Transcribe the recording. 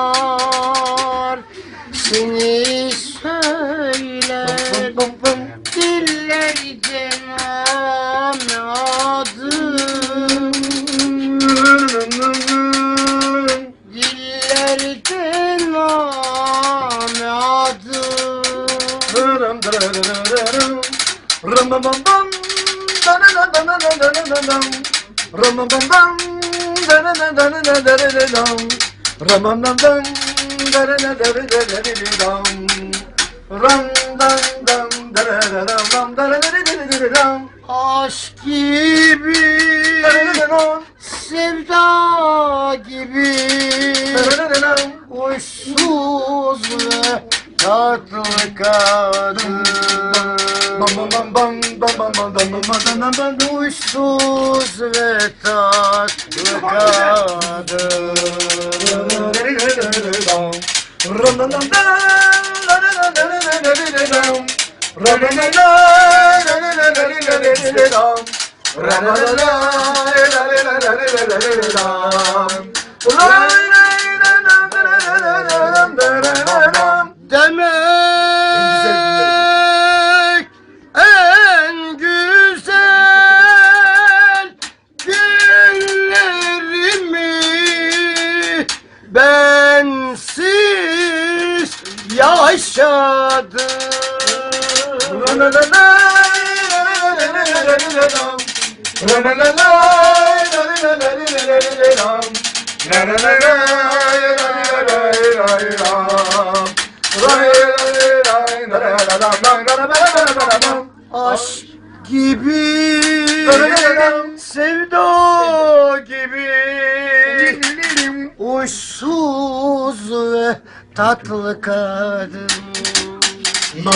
Şarkılar seni Aşk gibi sevda gibi Uçsuz ve tatlı kadın Uçsuz ve tatlı kadın Aşk gibi sevda gibi Uçsuz ve tatlı kadın. Ve